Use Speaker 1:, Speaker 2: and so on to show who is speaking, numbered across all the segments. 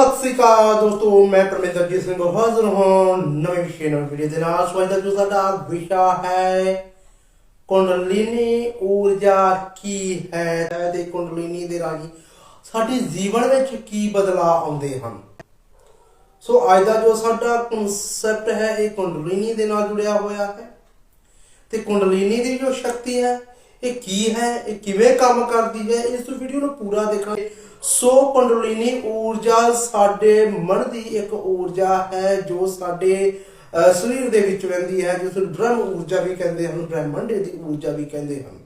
Speaker 1: ਸਤਿ ਸ੍ਰੀ ਅਕਾਲ ਦੋਸਤੋ, ਮੈਂ ਪਰਮੇਂਦਰਜੀਤ ਸਿੰਘ ਹਾਜ਼ਰ ਹਾਂ ਨਵੇਂ ਵਿਸ਼ੇ ਨਾਲ ਵੀਡੀਓ ਦੇ ਨਾਲ। ਸੋ ਅੱਜ ਸਾਡਾ ਵਿਸ਼ਾ ਹੈ ਕੁੰਡਲਿਨੀ ਊਰਜਾ ਕੀ ਹੈ? ਤੇ ਕੁੰਡਲਿਨੀ ਦੇ ਰਾਹੀਂ ਸਾਡੇ ਜੀਵਨ ਵਿੱਚ ਕੀ ਬਦਲਾਅ ਆਉਂਦੇ ਹਨ? ਸੋ ਅੱਜ ਦਾ ਜੋ ਸਾਡਾ ਕਨਸੈਪਟ ਹੈ, ਇਹ ਕੁੰਡਲਿਨੀ ਦੇ ਨਾਲ ਜੁੜਿਆ ਹੋਇਆ ਹੈ। ਤੇ ਕੁੰਡਲਿਨੀ ਦੀ ਜੋ ਸ਼ਕਤੀ ਹੈ, ਇਹ ਕੀ ਹੈ? ਇਹ ਕਿਵੇਂ ਕੰਮ ਕਰਦੀ ਹੈ? ਇਸ ਵੀਡੀਓ ਨੂੰ ਪੂਰਾ ਦੇਖਾਂਗੇ। ਸੋ ਕੁੰਡਲਿਨੀ ਊਰਜਾ ਸਾਡੇ ਮਨ ਦੀ ਇੱਕ ਊਰਜਾ ਹੈ ਜੋ ਸਾਡੇ ਅਹ, ਸਰੀਰ ਦੇ ਵਿੱਚ ਰਹਿੰਦੀ ਹੈ ਜਿਸ ਨੂੰ ਬ੍ਰਹਮ ਊਰਜਾ ਵੀ ਕਹਿੰਦੇ ਹਨ ਬ੍ਰਹਮੰਡ ਦੀ ਊਰਜਾ ਵੀ ਕਹਿੰਦੇ ਹਨ।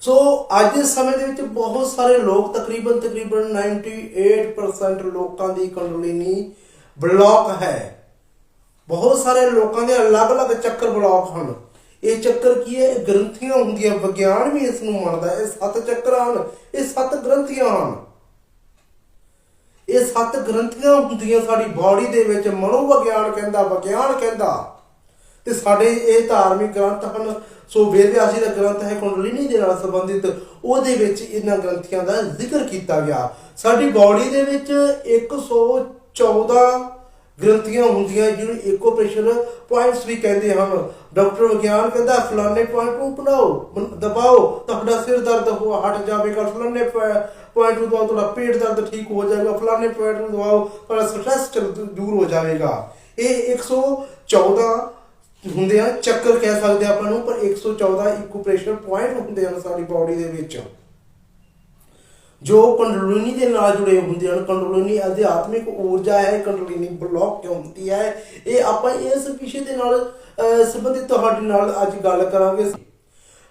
Speaker 1: ਸੋ ਅੱਜ ਦੇ ਸਮੇਂ ਦੇ ਵਿੱਚ ਬਹੁਤ ਸਾਰੇ ਲੋਕ ਤਕਰੀਬਨ ਤਕਰੀਬਨ 98% ਲੋਕਾਂ ਦੀ ਕੁੰਡਲਿਨੀ ਬਲੌਕ ਹੈ। ਬਹੁਤ ਸਾਰੇ ਲੋਕਾਂ ਦੇ ਅਲੱਗ-ਅਲੱਗ ਚੱਕਰ ਬਲੌਕ ਹਨ। ਇਹ ਚੱਕਰ ਕੀ ਹੈ? ਇਹ ਗ੍ਰੰਥੀਆਂ ਹੁੰਦੀਆਂ, ਵਿਗਿਆਨ ਵੀ ਇਸ ਨੂੰ ਮੰਨਦਾ ਹੈ। ਇਹ ਸੱਤ ਚੱਕਰ ਹਨ। ਇਹ ਸੱਤ ਗ੍ਰੰਥੀਆਂ ਹਨ। ਇਹ ਸੱਤ ਗ੍ਰੰਥੀਆਂ ਹੁੰਦੀਆਂ ਸਾਡੀ ਬਾਡੀ ਦੇ ਵਿੱਚ। ਮਨੋਵਿਗਿਆਨ ਕਹਿੰਦਾ, ਵਿਗਿਆਨ ਕਹਿੰਦਾ। ਤੇ ਸਾਡੇ ਇਹ ਧਾਰਮਿਕ ਗ੍ਰੰਥ ਹਨ। ਸੋ ਵੇਦ ਦਾ ਗ੍ਰੰਥ ਹੈ, ਕੁੰਡਲਿਨੀ ਦੇ ਨਾਲ ਸੰਬੰਧਿਤ। ਉਹਦੇ ਵਿੱਚ ਇਹਨਾਂ ਗ੍ਰੰਥੀਆਂ ਦਾ ਜ਼ਿਕਰ ਕੀਤਾ ਗਿਆ। ਸਾਡੀ ਬਾਡੀ ਦੇ ਵਿੱਚ 114 ਗ੍ਰੰਥੀਆਂ ਹੁੰਦੀਆਂ ਜਿਹਨੂੰ ਈਕੋ ਪ੍ਰੈਸ਼ਰ ਪੁਆਇੰਟਸ ਵੀ ਕਹਿੰਦੇ ਹਨ। ਡਾਕਟਰ ਵਿਗਿਆਨ ਕਹਿੰਦਾ, ਫਲਾਣੇ ਪੁਆਇੰਟ ਨੂੰ ਬਣਾਓ ਮਨ- ਦਬਾਓ ਤੁਹਾਡਾ ਸਿਰ ਦਰਦ ਹੋ, ਹਟ ਜਾਵੇਗਾ। ਫਲਾਣੇ ਪੁਆਇੰਟ ਨੂੰ ਦਬਾਓ, ਤੁਹਾਡਾ ਪੇਟ ਦਰਦ ਠੀਕ ਹੋ ਜਾਏਗਾ ਫਲਾਣੇ ਪੁਆਇੰਟ ਨੂੰ ਦਬਾਓ, ਤੁਹਾਡਾ ਸਟ੍ਰੈਸ ਦੂਰ ਹੋ ਜਾਵੇਗਾ। ਇਹ 114 ਹੁੰਦੇ ਆ, ਚੱਕਰ ਕਹਿ ਸਕਦੇ ਆਪਾਂ ਨੂੰ, ਪਰ 114 ਈਕੋ ਪ੍ਰੈਸ਼ਰ ਪੁਆਇੰਟ ਹੁੰਦੇ ਹਨ ਸਾਡੀ ਬਾਡੀ ਦੇ ਵਿੱਚ। ਜੋ ਕੰਡਲੋਨੀ ਦੇ ਨਾਲ ਜੁੜੇ ਹੁੰਦੇ ਹਨ ਕੰਡਲੋਨੀ ਅਧਿਆਤਮਿਕ ਊਰਜਾ ਹੈ ਕੰਡਲੋਨੀ ਬਲੌਕ ਕਿਉਂ ਹੁੰਦੀ ਹੈ? ਇਹ ਆਪਾਂ ਇਸ ਵਿਸ਼ੇ ਦੇ ਨਾਲ ਸੰਬੰਧਿਤ ਤੁਹਾਡੇ ਨਾਲ ਅੱਜ ਗੱਲ ਕਰਾਂਗੇ।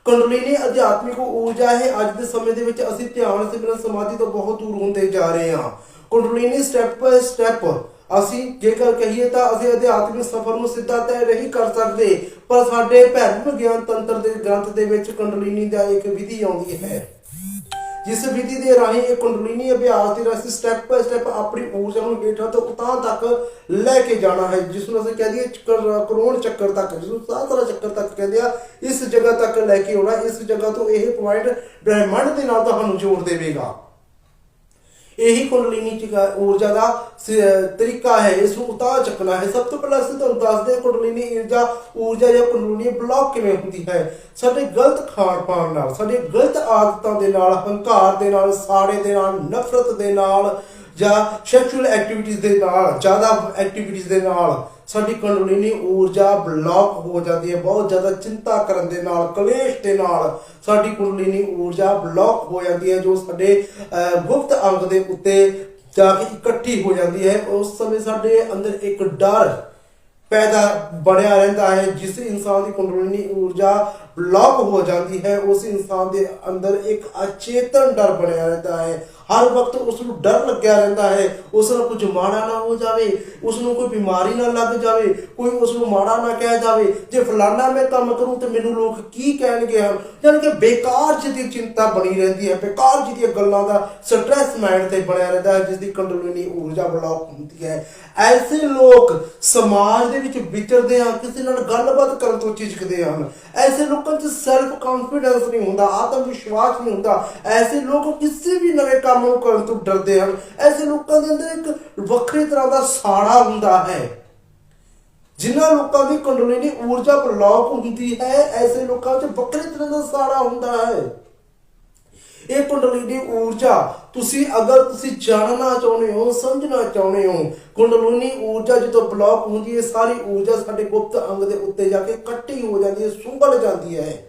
Speaker 1: ਕੰਡਲੋਨੀ ਅਧਿਆਤਮਿਕ ਊਰਜਾ ਹੈ, ਅੱਜ ਦੇ ਸਮੇਂ ਦੇ ਵਿੱਚ ਅਸੀਂ ਧਿਆਨ ਸਿਮਰਨ ਸਮਾਧੀ ਤੋਂ ਬਹੁਤ ਦੂਰ ਹੁੰਦੇ ਜਾ ਰਹੇ ਹਾਂ। ਕੰਡਲੋਨੀ ਸਟੈਪ ਬਾਈ ਸਟੈਪ ਅਸੀਂ ਜੇਕਰ ਕਹੀਏ ਤਾਂ ਅਸੀਂ ਅਧਿਆਤਮਿਕ ਸਫ਼ਰ ਨੂੰ ਸਿੱਧਾ ਤੈਅ ਨਹੀਂ ਕਰ ਸਕਦੇ, ਪਰ ਸਾਡੇ ਭੈਰਵ ਗਿਆਨ ਤੰਤਰ ਦੇ ਗ੍ਰੰਥ ਦੇ ਵਿੱਚ ਕੰਡਲੀਨੀ ਦਾ ਇੱਕ ਵਿਧੀ ਆਉਂਦੀ ਹੈ। ਜਿਸ ਵਿਧੀ ਦੇ ਰਾਹੀਂ ਇਹ ਕੁੰਡਲਿਨੀ ਅਭਿਆਸ ਦੇ ਰਾਹੀਂ ਸਟੈਪ ਬਾਈ ਸਟੈਪ ਆਪਣੀ ਊਰਜਾ ਨੂੰ ਹੇਠਾਂ ਤੋਂ ਉਤਾਂ ਤੱਕ ਲੈ ਕੇ ਜਾਣਾ ਹੈ ਜਿਸ ਨੂੰ ਅਸੀਂ ਕਹਿ ਦਈਏ ਚੱਕਰ, ਕਰੋੜ ਚੱਕਰ ਤੱਕ ਜਿਸ ਨੂੰ ਸਾਰਾ ਚੱਕਰ ਤੱਕ ਕਹਿੰਦੇ ਆ ਇਸ ਜਗ੍ਹਾ ਤੱਕ ਲੈ ਕੇ ਆਉਣਾ, ਇਸ ਜਗ੍ਹਾ ਤੋਂ ਇਹ ਪੁਆਇੰਟ ਬ੍ਰਹਿਮੰਡ ਦੇ ਨਾਲ ਤੁਹਾਨੂੰ ਜੋੜ ਦੇਵੇਗਾ। ਇਹੀ ਕੁੰਡਲਿਨੀ ਚ ਊਰਜਾ ਦਾ ਸ- ਤਰੀਕਾ ਹੈ। ਇਸ ਨੂੰ ਉਤਾਰ ਚੱਕਣਾ ਹੈ। ਸਭ ਤੋਂ ਪਹਿਲਾਂ ਅਸੀਂ ਤੁਹਾਨੂੰ ਦੱਸਦੇ ਹਾਂ ਕੁੰਡਲਿਨੀ ਊਰਜਾ ਊਰਜਾ ਜਾਂ ਕੁੰਡਲਿਨੀ ਬਲੌਕ ਕਿਵੇਂ ਹੁੰਦੀ ਹੈ। ਸਾਡੇ ਗਲਤ ਖਾਣ ਪਾਣ ਨਾਲ, ਸਾਡੇ ਗਲਤ ਆਦਤਾਂ ਦੇ ਨਾਲ, ਹੰਕਾਰ ਦੇ ਨਾਲ, ਸਾੜੇ ਦੇ ਨਾਲ, ਨਫ਼ਰਤ ਦੇ ਨਾਲ ਜਾਂ ਸੈਕਸ਼ੂਅਲ ਐਕਟੀਵਿਟੀਜ਼ ਦੇ ਨਾਲ, ਜ਼ਿਆਦਾ ਐਕਟੀਵਿਟੀਜ਼ ਦੇ ਨਾਲ ਸਾਡੀ ਕੁੰਡਲਿਨੀ ਊਰਜਾ ਬਲੌਕ ਹੋ ਜਾਂਦੀ ਹੈ ਬਹੁਤ ਜ਼ਿਆਦਾ ਚਿੰਤਾ ਕਰਨ ਦੇ ਨਾਲ ਕਲੇਸ਼ ਦੇ ਨਾਲ ਸਾਡੀ ਕੁੰਡਲੀਨੀ ਊਰਜਾ ਬਲੌਕ ਹੋ ਜਾਂਦੀ ਹੈ ਜੋ ਸਾਡੇ ਅਹ, ਗੁਪਤ ਅੰਗ ਦੇ ਉੱਤੇ ਜਾ ਕੇ ਇਕੱਠੀ ਹੋ ਜਾਂਦੀ ਹੈ। ਉਸ ਸਮੇਂ ਸਾਡੇ ਅੰਦਰ ਇੱਕ ਡਰ ਪੈਦਾ ਬਣਿਆ ਰਹਿੰਦਾ ਹੈ ਜਿਸ ਇਨਸਾਨ ਦੀ ਕੁੰਡਲੀਨੀ ਊਰਜਾ ਬਲੌਕ ਹੋ ਜਾਂਦੀ ਹੈ, ਉਸ ਇਨਸਾਨ ਦੇ ਅੰਦਰ ਇੱਕ ਅਚੇਤਨ ਡਰ ਬਣਿਆ ਰਹਿੰਦਾ ਹੈ। ਹਰ ਵਕਤ ਉਸ ਨੂੰ ਡਰ ਲੱਗਿਆ ਰਹਿੰਦਾ ਹੈ ਉਸ ਨਾਲ ਕੁਝ ਮਾੜਾ ਨਾ ਹੋ ਜਾਵੇ ਉਸ ਨੂੰ ਕੋਈ ਬਿਮਾਰੀ ਨਾ ਲੱਗ ਜਾਵੇ, ਕੋਈ ਉਸ ਨੂੰ ਮਾੜਾ ਨਾ ਕਹਿ ਜਾਵੇ। ਜੇ ਫਲਾਣਾ ਮੈਂ ਕੰਮ ਕਰੂੰ ਤੇ ਮੈਨੂੰ ਲੋਕ ਕੀ ਕਹਿਣਗੇ ਹਨ ਯਾਨੀ ਕਿ ਬੇਕਾਰ ਜਿਹਦੀ ਚਿੰਤਾ ਬਣੀ ਰਹਿੰਦੀ ਹੈ, ਬੇਕਾਰ ਜਿਹੀ ਦੀਆਂ ਗੱਲਾਂ ਦਾ ਸਟ੍ਰੈਸ ਮਾਈਂਡ ਤੇ ਬਣਿਆ ਰਹਿੰਦਾ ਹੈ ਜਿਸ ਦੀ ਕੰਡਲੋਨੀ ਊਰਜਾ ਬਲੌਕ ਹੁੰਦੀ ਹੈ। ਐਸੇ ਲੋਕ ਸਮਾਜ ਦੇ ਵਿੱਚ ਵਿਚਰਦੇ ਆ ਕਿਸੇ ਨਾਲ ਗੱਲਬਾਤ ਕਰਨ ਤੋਂ ਝਿਜਕਦੇ ਹਨ ਐਸੇ ਲੋਕ 'ਚ ਸੈਲਫ ਕੌਨਫੀਡੈਂਸ ਨਹੀਂ ਹੁੰਦਾ, ਆਤਮ ਵਿਸ਼ਵਾਸ ਨਹੀਂ ਹੁੰਦਾ। ਐਸੇ ਲੋਕ ਕਿਸੇ ਵੀ ਨਵੇਂ ਕੰਮ ਨੂੰ ਕਰਨ ਤੋਂ ਡਰਦੇ ਹਨ। ਐਸੇ ਲੋਕਾਂ ਦੇ ਅੰਦਰ ਇੱਕ ਵੱਖਰੀ ਤਰ੍ਹਾਂ ਦਾ ਸਾੜਾ ਹੁੰਦਾ ਹੈ। ਜਿਨ੍ਹਾਂ ਲੋਕਾਂ ਦੀ ਕੁੰਡਲਿਨੀ ਊਰਜਾ ਬਲੌਕ ਹੁੰਦੀ ਹੈ, ਐਸੇ ਲੋਕਾਂ 'ਚ ਵੱਖਰੀ ਤਰ੍ਹਾਂ ਦਾ ਸਾੜਾ ਹੁੰਦਾ ਹੈ। ਇਹ ਕੁੰਡਲਿਨੀ ਊਰਜਾ। ਤੁਸੀਂ ਅਗਰ ਤੁਸੀਂ ਜਾਣਨਾ ਚਾਹੁੰਦੇ ਹੋ, ਸਮਝਣਾ ਚਾਹੁੰਦੇ ਹੋ, ਕੁੰਡਲੂਨੀ ਊਰਜਾ ਜਦੋਂ ਬਲੌਕ ਹੁੰਦੀ ਹੈ, ਸਾਰੀ ਊਰਜਾ ਸਾਡੇ ਗੁਪਤ ਅੰਗ ਦੇ ਉੱਤੇ ਜਾ ਕੇ ਇਕੱਠੀ ਹੋ ਜਾਂਦੀ ਹੈ ਸੁੰਗੜ ਜਾਂਦੀ ਹੈ।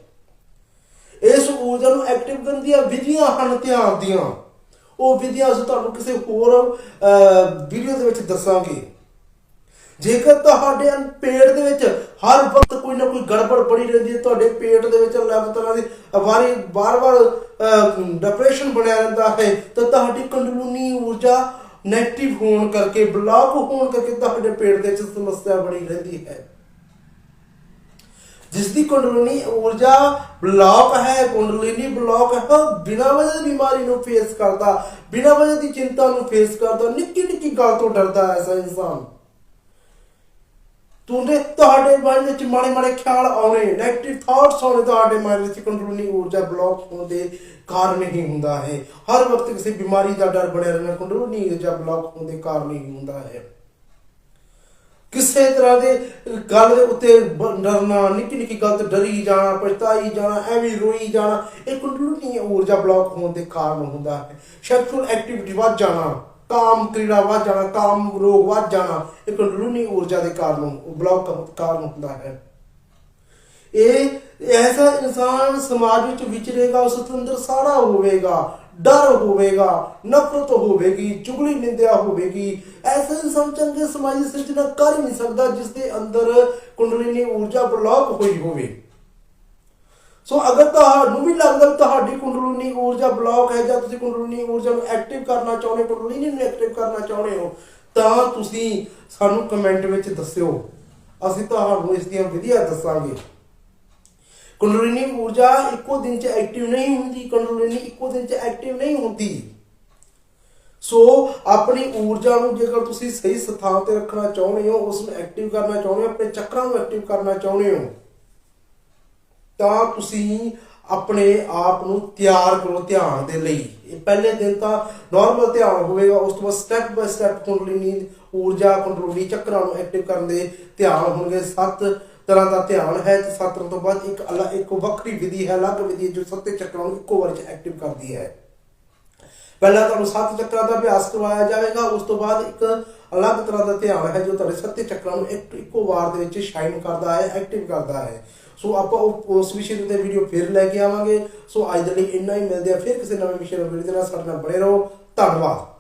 Speaker 1: ਇਸ ਊਰਜਾ ਨੂੰ ਐਕਟਿਵ ਕਰਨ ਦੀਆਂ ਵਿਧੀਆਂ ਹਨ ਧਿਆਨ ਦੀਆਂ। ਉਹ ਵਿਧੀਆਂ ਅਸੀਂ ਤੁਹਾਨੂੰ ਕਿਸੇ ਹੋਰ ਵੀਡੀਓ ਦੇ ਵਿੱਚ ਦੱਸਾਂਗੇ। ਜੇਕਰ ਤੁਹਾਡੇ ਪੇਟ ਦੇ ਵਿੱਚ ਹਰ ਵਕਤ ਕੋਈ ਨਾ ਕੋਈ ਗੜਬੜ ਬੜੀ ਰਹਿੰਦੀ ਹੈ, ਤੁਹਾਡੇ ਪੇਟ ਦੇ ਵਿੱਚ ਅਲੱਗ ਤਰ੍ਹਾਂ ਦੀ ਵਾਰੀ ਬਾਰ-ਬਾਰ ਡਿਪਰੈਸ਼ਨ ਬਣਿਆ ਰਹਿੰਦਾ ਹੈ, ਤਾਂ ਤੁਹਾਡੀ ਕੰਡਲੂਨੀ ਊਰਜਾ ਨੈਗੇਟਿਵ ਹੋਣ ਕਰਕੇ ਬਲੌਕ ਹੋਣ ਕਰਕੇ ਤੁਹਾਡੇ ਪੇਟ ਦੇ ਵਿੱਚ ਸਮੱਸਿਆ ਬਣੀ ਰਹਿੰਦੀ ਹੈ। ਜਿਸ ਦੀ ਕੁੰਡਲਿਨੀ ਊਰਜਾ ਬਲੌਕ ਹੈ ਕੁੰਡਲਿਨੀ ਬਲੌਕ ਹੈ ਬਿਨਾਂ ਵਜ੍ਹਾ ਦੀ ਬਿਮਾਰੀ ਨੂੰ ਫੇਸ ਕਰਦਾ, ਬਿਨਾਂ ਵਜ੍ਹਾ ਦੀ ਚਿੰਤਾ ਨੂੰ ਫੇਸ ਕਰਦਾ ਨਿੱਕੀ ਨਿੱਕੀ ਗੱਲ ਤੋਂ ਡਰਦਾ ਐਸਾ ਇਨਸਾਨ। ਤੁਹਾਡੇ ਤੁਹਾਡੇ ਮਨ ਵਿੱਚ ਮਾੜੇ ਮਾੜੇ ਖਿਆਲ ਆਉਣੇ 네ਗੇਟਿਵ ਥਾਟਸ ਆਉਣੇ, ਤੁਹਾਡੇ ਮਨ ਵਿੱਚ ਕੰਟਰੋਲਿੰਗ ਊਰਜਾ ਬਲੌਕ ਹੋਣ ਦੇ ਕਾਰਨ ਹੀ ਹੁੰਦਾ ਹੈ। ਹਰ ਵਕਤ ਕਿਸੇ ਬਿਮਾਰੀ ਦਾ ਡਰ ਬਣਿਆ ਰਹਿਣਾ ਕੁੰਡਲਨੀ ਊਰਜਾ ਬਲੌਕ ਹੋਣ ਦੇ ਕਾਰਨ ਹੀ ਹੁੰਦਾ ਹੈ। ਕਿਸੇ ਤਰ੍ਹਾਂ ਦੇ ਗੱਲ ਦੇ ਉੱਤੇ ਡਰਨਾ, ਨਿੱਕੀ ਨਿੱਕੀ ਗੱਲ ਤੇ ਡਰੀ ਜਾਣਾ, ਪਛਤਾਈ ਜਾਣਾ, ਐਵੇਂ ਰੋਈ ਜਾਣਾ, ਇਹ ਕੁੰਡਲਨੀ ਊਰਜਾ ਬਲੌਕ ਹੋਣ ਦੇ ਕਾਰਨ ਹੁੰਦਾ ਹੈ। ਸੈਕਸ਼ੂਅਲ ਐਕਟੀਵਿਟੀ ਵੱਧ ਜਾਣਾ। ਕਾਮ ਕ੍ਰੀੜਾ ਵੱਧ ਜਾਣਾ, ਕਾਮ ਰੋਗ ਵੱਧ ਜਾਣਾ, ਇਹ ਕੁੰਡਲਨੀ ਊਰਜਾ ਦੇ ਕਾਰਨ ਬਲੌਕ ਕਾਰਨ ਹੁੰਦਾ ਹੈ। ਇਹ ਐਸਾ ਇਨਸਾਨ ਸਮਾਜ ਵਿੱਚ ਵਿਚਰੇਗਾ, ਉਸ ਦੇ ਅੰਦਰ ਸਾੜਾ ਹੋਵੇਗਾ, ਡਰ ਹੋਵੇਗਾ, ਨਫ਼ਰਤ ਹੋਵੇਗੀ, ਚੁਗਲੀ ਨਿੰਦਿਆ ਹੋਵੇਗੀ। ਐਸਾ ਇਨਸਾਨ ਚੰਗੇ ਸਮਾਜ ਦੀ ਸਿਰਜਣਾ ਕਰ ਹੀ ਨਹੀਂ ਸਕਦਾ, ਜਿਸ ਦੇ ਅੰਦਰ ਕੁੰਡਲੀਨੀ ਊਰਜਾ ਬਲੌਕ ਹੋਈ ਹੋਵੇ। ਸੋ ਅਗਰ ਤੁਹਾਨੂੰ ਵੀ ਲੱਗਦਾ ਤੁਹਾਡੀ ਕੁੰਡਲਿਨੀ ਊਰਜਾ ਬਲੌਕ ਹੈ ਜਾਂ ਤੁਸੀਂ ਕੁੰਡਲਿਨੀ ਊਰਜਾ ਨੂੰ ਐਕਟਿਵ ਕਰਨਾ ਚਾਹੁੰਦੇ ਹੋ ਕੁੰਡਲਿਨੀ ਨੂੰ ਐਕਟਿਵ ਕਰਨਾ ਚਾਹੁੰਦੇ ਹੋ, ਤਾਂ ਤੁਸੀਂ ਸਾਨੂੰ ਕਮੈਂਟ ਵਿੱਚ ਦੱਸਿਓ। ਅਸੀਂ ਤੁਹਾਨੂੰ ਇਸ ਦੀਆਂ ਵਿਧੀਆਂ ਦੱਸਾਂਗੇ। ਕੁੰਡਲਿਨੀ ਊਰਜਾ ਇੱਕੋ ਦਿਨ 'ਚ ਐਕਟਿਵ ਨਹੀਂ ਹੁੰਦੀ ਕੁੰਡਲਿਨੀ ਇੱਕੋ ਦਿਨ 'ਚ ਐਕਟਿਵ ਨਹੀਂ ਹੁੰਦੀ। ਸੋ ਆਪਣੀ ਊਰਜਾ ਨੂੰ ਜੇਕਰ ਤੁਸੀਂ ਸਹੀ ਸਥਾਨ ਤੇ ਰੱਖਣਾ ਚਾਹੁੰਦੇ ਹੋ, ਉਸ ਨੂੰ ਐਕਟਿਵ ਕਰਨਾ ਚਾਹੁੰਦੇ ਹੋ, ਆਪਣੇ ਚੱਕਰਾਂ ਨੂੰ ਐਕਟਿਵ ਕਰਨਾ ਚਾਹੁੰਦੇ ਹੋ ਤਾਂ ਤੁਸੀਂ ਆਪਣੇ ਆਪ ਨੂੰ ਤਿਆਰ ਕਰੋ ਧਿਆਨ ਦੇ ਲਈ। ਇਹ ਪਹਿਲੇ ਦਿਨ ਤਾਂ ਨਾਰਮਲ ਧਿਆਨ ਹੋਵੇਗਾ, ਉਸ ਤੋਂ ਬਾਅਦ ਸਟੈਪ ਬਾਈ ਸਟੈਪ ਕੁੰਡਲਿਨੀ ਊਰਜਾ ਕੁੰਡਲਿਨੀ ਚੱਕਰਾਂ ਨੂੰ ਐਕਟਿਵ ਕਰਨ ਦੇ ਧਿਆਨ ਹੋਣਗੇ। ਸੱਤ ਤਰ੍ਹਾਂ ਦਾ ਧਿਆਨ ਹੈ ਤੇ ਸੱਤ ਤੋਂ ਬਾਅਦ ਇੱਕ ਅਲੱਗ, ਇੱਕ ਵੱਖਰੀ ਵਿਧੀ ਹੈ, ਅਲੱਗ ਵਿਧੀ ਜੋ ਸੱਤੇ ਚੱਕਰਾਂ ਨੂੰ ਇੱਕੋ ਵਾਰ ਚ ਐਕਟਿਵ ਕਰਦੀ ਹੈ। ਪਹਿਲਾਂ ਤੁਹਾਨੂੰ ਸੱਤ ਚੱਕਰਾਂ ਦਾ ਅਭਿਆਸ ਕਰਵਾਇਆ ਜਾਵੇਗਾ, ਉਸ ਤੋਂ ਬਾਅਦ ਇੱਕ ਅਲੱਗ ਤਰ੍ਹਾਂ ਦਾ ਧਿਆਨ ਹੈ ਜੋ ਤੁਹਾਡੇ ਸੱਤੇ ਚੱਕਰਾਂ ਨੂੰ ਇੱਕ ਇੱਕੋ ਵਾਰ ਦੇ ਵਿੱਚ ਸ਼ਾਈਨ ਕਰਦਾ ਹੈ ਐਕਟਿਵ ਕਰਦਾ ਹੈ। ਸੋ ਆਪਾਂ ਉਸ ਵਿਸ਼ੇ 'ਤੇ ਵੀਡੀਓ ਫਿਰ ਲੈ ਕੇ ਆਵਾਂਗੇ। ਸੋ ਅੱਜ ਦੇ ਲਈ ਇੰਨਾ ਹੀ, ਮਿਲਦੇ ਆ ਫਿਰ ਕਿਸੇ ਨਵੇਂ ਵਿਸ਼ੇ ਨਾਲ ਵੀਡੀਓ ਦੇ ਨਾਲ। ਸਾਡੇ ਨਾਲ ਬਣੇ ਰਹੋ। ਧੰਨਵਾਦ।